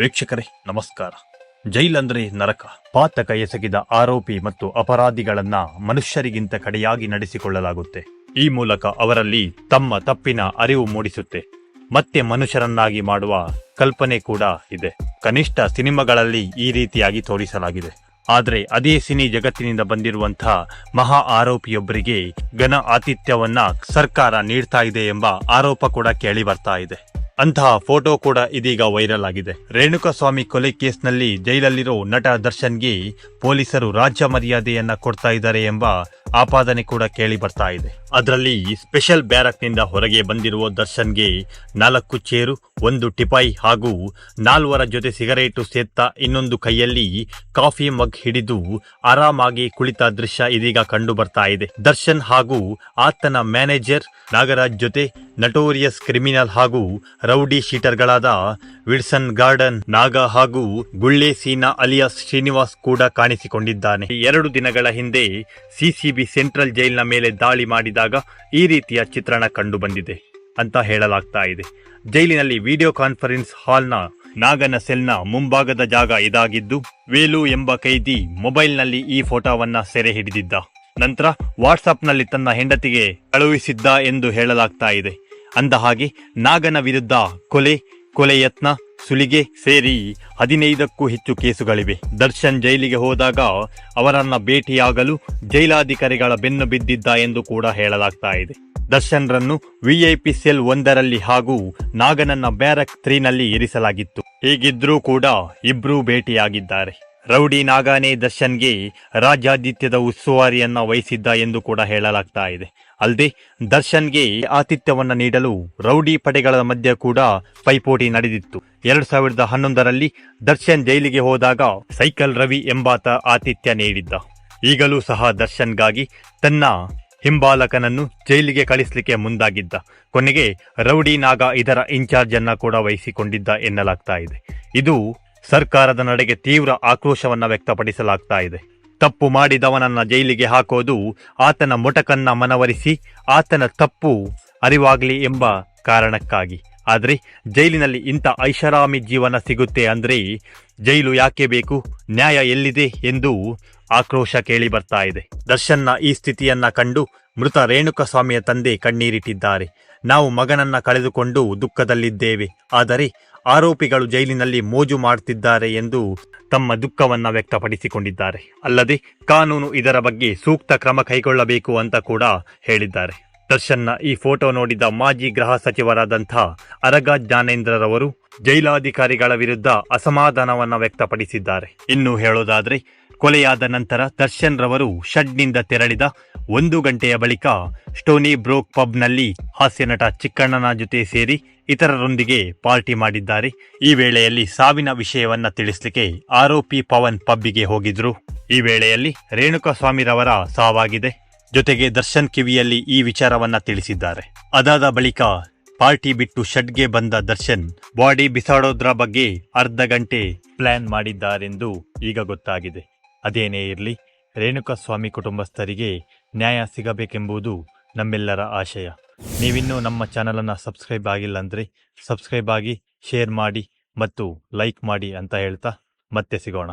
ವೀಕ್ಷಕರೇ, ನಮಸ್ಕಾರ. ಜೈಲಂದ್ರೆ ನರಕ. ಪಾತಕ ಎಸಗಿದ ಆರೋಪಿ ಮತ್ತು ಅಪರಾಧಿಗಳನ್ನ ಮನುಷ್ಯರಿಗಿಂತ ಕಡೆಯಾಗಿ ನಡೆಸಿಕೊಳ್ಳಲಾಗುತ್ತೆ. ಈ ಮೂಲಕ ಅವರಲ್ಲಿ ತಮ್ಮ ತಪ್ಪಿನ ಅರಿವು ಮೂಡಿಸುತ್ತೆ. ಮತ್ತೆ ಮನುಷ್ಯರನ್ನಾಗಿ ಮಾಡುವ ಕಲ್ಪನೆ ಕೂಡ ಇದೆ. ಕನಿಷ್ಠ ಸಿನಿಮಾಗಳಲ್ಲಿ ಈ ರೀತಿಯಾಗಿ ತೋರಿಸಲಾಗಿದೆ. ಆದರೆ ಅದೇ ಸಿನಿ ಜಗತ್ತಿನಿಂದ ಬಂದಿರುವಂತಹ ಮಹಾ ಆರೋಪಿಯೊಬ್ಬರಿಗೆ ಘನ ಆತಿಥ್ಯವನ್ನ ಸರ್ಕಾರ ನೀಡ್ತಾ ಇದೆ ಎಂಬ ಆರೋಪ ಕೂಡ ಕೇಳಿ ಬರ್ತಾ ಇದೆ. ಅಂತಹ ಫೋಟೋ ಕೂಡ ಇದೀಗ ವೈರಲ್ ಆಗಿದೆ. ರೇಣುಕಾಸ್ವಾಮಿ ಕೊಲೆ ಕೇಸ್ನಲ್ಲಿ ಜೈಲಲ್ಲಿರೋ ನಟ ದರ್ಶನ್ಗೆ ಪೊಲೀಸರು ರಾಜ್ಯ ಮರ್ಯಾದೆಯನ್ನ ಕೊಡ್ತಾ ಇದ್ದಾರೆ ಎಂಬ ಆಪಾದನೆ ಕೂಡ ಕೇಳಿ ಬರ್ತಾ ಇದೆ. ಅದರಲ್ಲಿ ಸ್ಪೆಷಲ್ ಬ್ಯಾರಕ್ನಿಂದ ಹೊರಗೆ ಬಂದಿರುವ ದರ್ಶನ್ಗೆ ನಾಲ್ಕು ಚೇರು, ಒಂದು ಟಿಪಾಯಿ ಹಾಗೂ ನಾಲ್ವರ ಜೊತೆ ಸಿಗರೇಟು ಸೇತ್ತ ಇನ್ನೊಂದು ಕೈಯಲ್ಲಿ ಕಾಫಿ ಮಗ್ ಹಿಡಿದು ಆರಾಮಾಗಿ ಕುಳಿತ ದೃಶ್ಯ ಇದೀಗ ಕಂಡು ಬರ್ತಾ ಇದೆ. ದರ್ಶನ್ ಹಾಗೂ ಆತನ ಮ್ಯಾನೇಜರ್ ನಾಗರಾಜ್ ಜೊತೆ ನಟೋರಿಯಸ್ ಕ್ರಿಮಿನಲ್ ಹಾಗೂ ರೌಡಿ ಶೀಟರ್ಗಳಾದ ವಿಲ್ಸನ್ ಗಾರ್ಡನ್, ನಾಗ ಹಾಗೂ ಗುಳ್ಳೆ ಸೀನಾ ಅಲಿಯಾಸ್ ಶ್ರೀನಿವಾಸ್ ಕೂಡ ಕಾಣಿಸಿಕೊಂಡಿದ್ದಾನೆ. ಎರಡು ದಿನಗಳ ಹಿಂದೆ ಸಿಸಿಬಿ ಸೆಂಟ್ರಲ್ ಜೈಲ್ನ ಮೇಲೆ ದಾಳಿ ಮಾಡಿದಾಗ ಈ ರೀತಿಯ ಚಿತ್ರಣ ಕಂಡು ಬಂದಿದೆ ಅಂತ ಹೇಳಲಾಗ್ತಾ ಇದೆ. ಜೈಲಿನಲ್ಲಿ ವಿಡಿಯೋ ಕಾನ್ಫರೆನ್ಸ್ ಹಾಲ್ನ, ನಾಗನ ಸೆಲ್ನ ಮುಂಭಾಗದ ಜಾಗ ಇದಾಗಿದ್ದು, ವೇಲು ಎಂಬ ಕೈದಿ ಮೊಬೈಲ್ನಲ್ಲಿ ಈ ಫೋಟೋವನ್ನ ಸೆರೆ ಹಿಡಿದಿದ್ದ. ನಂತರ ವಾಟ್ಸಾಪ್ನಲ್ಲಿ ತನ್ನ ಹೆಂಡತಿಗೆ ಕಳುಹಿಸಿದ್ದ ಎಂದು ಹೇಳಲಾಗ್ತಾ ಇದೆ. ಅಂದ ಹಾಗೆ ನಾಗನ ವಿರುದ್ಧ ಕೊಲೆ ಕೊಲೆ ಯತ್ನ ಸುಲಿಗೆ ಸೇರಿ ಹದಿನೈದಕ್ಕೂ ಹೆಚ್ಚು ಕೇಸುಗಳಿವೆ. ದರ್ಶನ್ ಜೈಲಿಗೆ ಹೋದಾಗ ಅವರನ್ನ ಭೇಟಿಯಾಗಲು ಜೈಲಾಧಿಕಾರಿಗಳ ಬೆನ್ನು ಬಿದ್ದಿದ್ದ ಎಂದು ಕೂಡ ಹೇಳಲಾಗ್ತಾ ಇದೆ. ದರ್ಶನ್ರನ್ನು ವಿಐಪಿ ಸೆಲ್ ಒಂದರಲ್ಲಿ ಹಾಗೂ ನಾಗನನ್ನ ಬ್ಯಾರಕ್ ತ್ರೀನಲ್ಲಿ ಇರಿಸಲಾಗಿತ್ತು. ಹೀಗಿದ್ರೂ ಕೂಡ ಇಬ್ರೂ ಭೇಟಿಯಾಗಿದ್ದಾರೆ. ರೌಡಿ ನಾಗಾನೇ ದರ್ಶನ್ಗೆ ರಾಜ್ಯಾದಿತ್ಯದ ಉಸ್ತುವಾರಿಯನ್ನ ವಹಿಸಿದ್ದ ಎಂದು ಕೂಡ ಹೇಳಲಾಗ್ತಾ ಇದೆ. ಅಲ್ಲದೆ ದರ್ಶನ್ಗೆ ಆತಿಥ್ಯವನ್ನು ನೀಡಲು ರೌಡಿ ಪಡೆಗಳ ಮಧ್ಯೆ ಕೂಡ ಪೈಪೋಟಿ ನಡೆದಿತ್ತು. ಎರಡ್ ಸಾವಿರದ ಹನ್ನೊಂದರಲ್ಲಿ ದರ್ಶನ್ ಜೈಲಿಗೆ ಹೋದಾಗ ಸೈಕಲ್ ರವಿ ಎಂಬಾತ ಆತಿಥ್ಯ ನೀಡಿದ್ದ. ಈಗಲೂ ಸಹ ದರ್ಶನ್ಗಾಗಿ ತನ್ನ ಹಿಂಬಾಲಕನನ್ನು ಜೈಲಿಗೆ ಕಳಿಸಲಿಕ್ಕೆ ಮುಂದಾಗಿದ್ದ. ಕೊನೆಗೆ ರೌಡಿ ನಾಗ ಇದರ ಇನ್ಚಾರ್ಜ್ ಅನ್ನ ಕೂಡ ವಹಿಸಿಕೊಂಡಿದ್ದ ಎನ್ನಲಾಗ್ತಾ ಇದೆ. ಇದು ಸರ್ಕಾರದ ನಡೆಗೆ ತೀವ್ರ ಆಕ್ರೋಶವನ್ನ ವ್ಯಕ್ತಪಡಿಸಲಾಗ್ತಾ ಇದೆ. ತಪ್ಪು ಮಾಡಿದವನನ್ನ ಜೈಲಿಗೆ ಹಾಕೋದು ಆತನ ಮೊಟಕನ್ನ ಮನವರಿಸಿ ಆತನ ತಪ್ಪು ಅರಿವಾಗಲಿ ಎಂಬ ಕಾರಣಕ್ಕಾಗಿ. ಆದರೆ ಜೈಲಿನಲ್ಲಿ ಇಂಥ ಐಷಾರಾಮಿ ಜೀವನ ಸಿಗುತ್ತೆ ಅಂದರೆ ಜೈಲು ಯಾಕೆ ಬೇಕು, ನ್ಯಾಯ ಎಲ್ಲಿದೆ ಎಂದು ಆಕ್ರೋಶ ಕೇಳಿ ಬರ್ತಾ ಇದೆ. ದರ್ಶನ್ನ ಈ ಸ್ಥಿತಿಯನ್ನ ಕಂಡು ಮೃತ ರೇಣುಕಸ್ವಾಮಿಯ ತಂದೆ ಕಣ್ಣೀರಿಟ್ಟಿದ್ದಾರೆ. ನಾವು ಮಗನನ್ನ ಕಳೆದುಕೊಂಡು ದುಃಖದಲ್ಲಿದ್ದೇವೆ. ಆದರೆ ಆರೋಪಿಗಳು ಜೈಲಿನಲ್ಲಿ ಮೋಜು ಮಾಡುತ್ತಿದ್ದಾರೆ ಎಂದು ತಮ್ಮ ದುಃಖವನ್ನ ವ್ಯಕ್ತಪಡಿಸಿಕೊಂಡಿದ್ದಾರೆ. ಅಲ್ಲದೆ ಕಾನೂನು ಇದರ ಬಗ್ಗೆ ಸೂಕ್ತ ಕ್ರಮ ಕೈಗೊಳ್ಳಬೇಕು ಅಂತ ಕೂಡ ಹೇಳಿದ್ದಾರೆ. ದರ್ಶನ್ನ ಈ ಫೋಟೋ ನೋಡಿದ ಮಾಜಿ ಗೃಹ ಸಚಿವರಾದಂಥ ಅರಗ ಜ್ಞಾನೇಂದ್ರರವರು ಜೈಲಾಧಿಕಾರಿಗಳ ವಿರುದ್ಧ ಅಸಮಾಧಾನವನ್ನ ವ್ಯಕ್ತಪಡಿಸಿದ್ದಾರೆ. ಇನ್ನು ಹೇಳೋದಾದ್ರೆ ಕೊಲೆಯಾದ ನಂತರ ದರ್ಶನ್ ರವರು ಷಡ್ನಿಂದ ತೆರಳಿದ ಒಂದು ಗಂಟೆಯ ಬಳಿಕ ಸ್ಟೋನಿ ಬ್ರೋಕ್ ಪಬ್ನಲ್ಲಿ ಹಾಸ್ಯನಟ ಚಿಕ್ಕಣ್ಣನ ಜೊತೆ ಸೇರಿ ಇತರರೊಂದಿಗೆ ಪಾರ್ಟಿ ಮಾಡಿದ್ದಾರೆ. ಈ ವೇಳೆಯಲ್ಲಿ ಸಾವಿನ ವಿಷಯವನ್ನ ತಿಳಿಸಲಿಕ್ಕೆ ಆರೋಪಿ ಪವನ್ ಪಬ್ಬಿಗೆ ಹೋಗಿದ್ರು. ಈ ವೇಳೆಯಲ್ಲಿ ರೇಣುಕಸ್ವಾಮಿರವರ ಸಾವಾಗಿದೆ. ಜೊತೆಗೆ ದರ್ಶನ್ ಕಿವಿಯಲ್ಲಿ ಈ ವಿಚಾರವನ್ನ ತಿಳಿಸಿದ್ದಾರೆ. ಅದಾದ ಬಳಿಕ ಪಾರ್ಟಿ ಬಿಟ್ಟು ಶೆಡ್ಗೆ ಬಂದ ದರ್ಶನ್ ಬಾಡಿ ಬಿಸಾಡೋದ್ರ ಬಗ್ಗೆ ಅರ್ಧ ಗಂಟೆ ಪ್ಲಾನ್ ಮಾಡಿದ್ದಾರೆಂದು ಈಗ ಗೊತ್ತಾಗಿದೆ. ಅದೇನೇ ಇರಲಿ, ರೇಣುಕಸ್ವಾಮಿ ಕುಟುಂಬಸ್ಥರಿಗೆ ನ್ಯಾಯ ಸಿಗಬೇಕೆಂಬುದು ನಮ್ಮೆಲ್ಲರ ಆಶಯ. ನೀವಿನ್ನೂ ನಮ್ಮ ಚಾನಲನ್ನು ಸಬ್ಸ್ಕ್ರೈಬ್ ಆಗಿಲ್ಲ ಅಂದರೆ ಸಬ್ಸ್ಕ್ರೈಬ್ ಆಗಿ, ಶೇರ್ ಮಾಡಿ ಮತ್ತು ಲೈಕ್ ಮಾಡಿ ಅಂತ ಹೇಳ್ತಾ ಮತ್ತೆ ಸಿಗೋಣ.